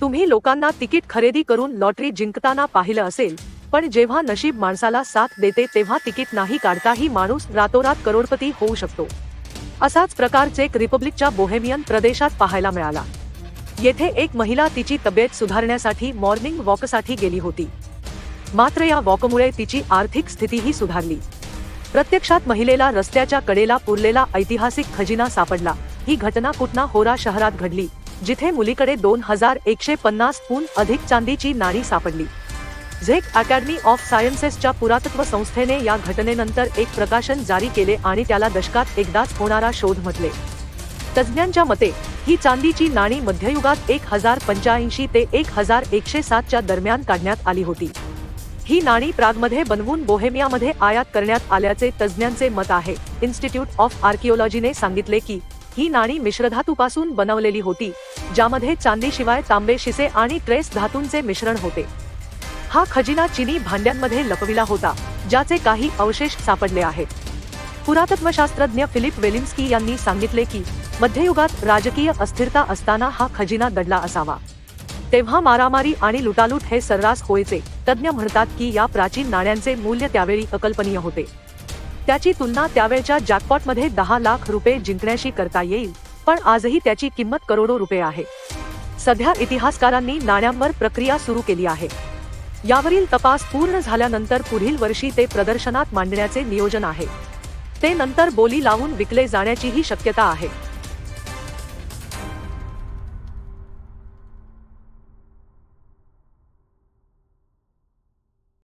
तुम्ही लोकांना तिकीट खरेदी करून लॉटरी जिंकताना पाहिलं असेल पण जेव्हा नशीब माणसाला साथ देते तेव्हा तिकीट नाही काढताही माणूस रातोरात करोडपती होऊ शकतो. असाच प्रकार चेक रिपब्लिकच्या बोहेमियन प्रदेशात पाहायला मिळाला. येथे एक महिला तिची तब्येत सुधारण्यासाठी मॉर्निंग वॉकसाठी गेली होती. मात्र या वॉकमुळे तिची आर्थिक स्थितीही सुधारली. प्रत्यक्षात महिलेला रस्त्याच्या कडेला पुरलेला ऐतिहासिक खजिना सापडला. ही घटना कुटना होरा शहरात घडली जिथे मुलीकडे दोन हजार एकशे पन्नासहून अधिक चांदीची नाणी सापडली. झेक अकॅडमी ऑफ सायन्सेसच्या पुरातत्व संस्थेने या घटनेनंतर एक प्रकाशन जारी केले आणि त्याला दशकात एकदाच होणारा शोध म्हटले. तज्ज्ञांच्या मते ही चांदीची नाणी मध्ययुगात एक हजार पंच्याऐंशी ते एक हजार एकशे सातच्या दरम्यान काढण्यात आली होती. ही नाणी प्रागमध्ये बनवून बोहेमियामध्ये आयात करण्यात आल्याचे तज्ज्ञांचे मत आहे. इन्स्टिट्यूट ऑफ आर्किओलॉजीने सांगितले की ही नाणी मिश्रधातूपासून बनवलेली होती ज्यामध्ये चांदीशिवाय तांबे शिसे आणि ट्रेस धातूंचे मिश्रण होते. हा खजिना चिनी भांड्यांमध्ये लपविला होता ज्याचे काही अवशेष सापडले आहेत. पुरातत्वशास्त्रज्ञ फिलिप वेलिन्स्की यांनी सांगितले की मध्ययुगात राजकीय अस्थिरता असताना हा खजिना दडला असावा. तेव्हा मारामारी आणि लुटालूट हे सर्रास होयचे तज्ज्ञ म्हणतात की या प्राचीन नाण्यांचे मूल्य त्यावेळी अकल्पनीय होते. त्याची तुलना त्यावेळच्या जॅकपॉटमध्ये दहा लाख रुपये जिंकण्याशी करता येईल पण आजही त्याची किंमत करोडो रुपये आहे. सध्या इतिहासकारांनी नाण्यांवर प्रक्रिया सुरू केली आहे. यावरील तपास पूर्ण झाल्यानंतर पुढील वर्षी ते प्रदर्शनात मांडण्याचे नियोजन आहे. ते नंतर बोली लावून विकले जाण्याचीही शक्यता आहे.